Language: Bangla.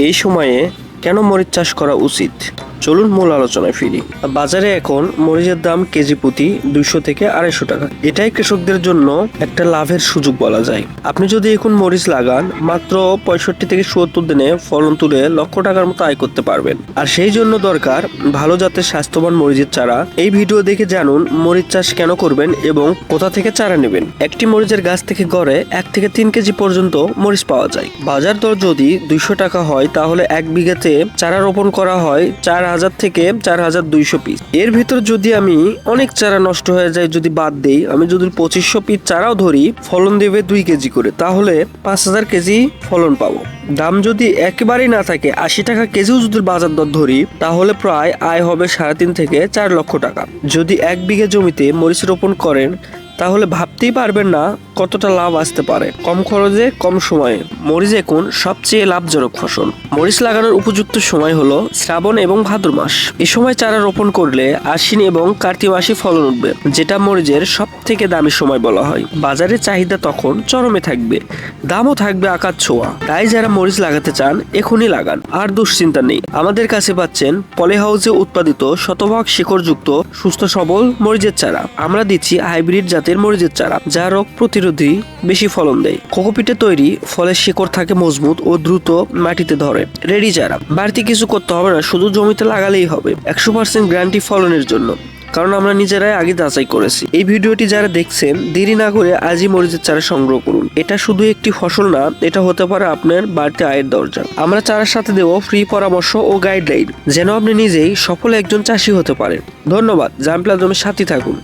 এই সময়ে কেন মরিচ চাষ করা উচিত? চলুন মূল আলোচনায় ফিরি। বাজারে এখন মরিচের দাম কেজি প্রতি দুইশো থেকে আড়াইশো টাকা। এটাই কৃষকদের জন্য একটা লাভের সুযোগ বলা যায়। আপনি যদি এখন মরিচ লাগান, মাত্র পঁয়ষট্টি থেকে সত্তর দিনে ফলন তুলে লক্ষ টাকার মতো আয় করতে পারবেন। আর সেই জন্য দরকার ভালো জাতের স্বাস্থ্যবান মরিচের চারা। এই ভিডিও দেখে জানুন মরিচ চাষ কেন করবেন এবং কোথা থেকে চারা নেবেন। একটি মরিচের গাছ থেকে গড়ে এক থেকে তিন কেজি পর্যন্ত মরিচ পাওয়া যায়। বাজার দর যদি দুইশো টাকা হয়, তাহলে এক বিঘাতে চারা রোপণ করা হয় চার হাজার থেকে চার হাজার দুইশো পিস এর ভিতর যদি আমি অনেক চারা নষ্ট হয়ে যায় যদি বাদ দেই, আমি যদি পঁচিশশো পিস চারাও ধরি, ফলন দেবে দুই কেজি করে, তাহলে পাঁচ হাজার কেজি ফলন পাবো। দাম যদি একেবারেই না থাকে, আশি টাকা কেজিও যদি বাজার দর ধরি, তাহলে প্রায় আয় হবে সাড়ে তিন থেকে চার লক্ষ টাকা। যদি এক বিঘা জমিতে মরিচ রোপণ করেন, তাহলে ভাবতেই পারবেন না কতটা লাভ আসতে পারে? কম খরচে, কম সময়ে। মরিচ এখন সবচেয়ে লাভজনক ফসল। মরিচ লাগানোর উপযুক্ত সময় হলো শ্রাবণ এবং ভাদ্র মাস। এ সময় চারা রোপণ করলে আশ্বিন এবং কার্তিক মাসে ফলন উঠবে, যেটা মরিচের সব থেকে দামি সময় বলা হয়। বাজারে চাহিদা তখন চরমে থাকবে, দামও থাকবে আকার ছোঁয়া। তাই যারা মরিচ লাগাতে চান, এখনই লাগান, আর দুশ্চিন্তা নেই। আমাদের কাছে পাচ্ছেন পলি হাউসে উৎপাদিত শতভাগ শিকড়যুক্ত, সুস্থ সবল মরিচের চারা। আমরা দিচ্ছি হাইব্রিড জাতের মরিচের চারা, যা রোগ প্রতিরোধী বেশি ফলন দেয়, কোকোপিটে তৈরি ফলের শিকড় থাকে মজবুত ও দ্রুত মাটিতে ধরে। রেডি চারা বাড়তি কিছু করতে হবে না, শুধু জমিতে লাগালেই হবে। একশো পার্সেন্ট গ্যারান্টি ফলনের জন্য। কারণ আমরা নিজেরাই আগে যাচাই করেছি। এই ভিডিওটি যারা দেখছেন, দেরি না করে আজই মরিচের চারা সংগ্রহ করুন। এটা শুধু একটি ফসল না, এটা হতে পারে আপনার বাড়তি আয়ের দরজা। আমরা চারার সাথে দেবো ফ্রি পরামর্শ ও গাইডলাইন যেন আপনি নিজেই সফল একজন চাষি হতে পারেন। ধন্যবাদ। জাম্পলা জমির সাথে থাকুন।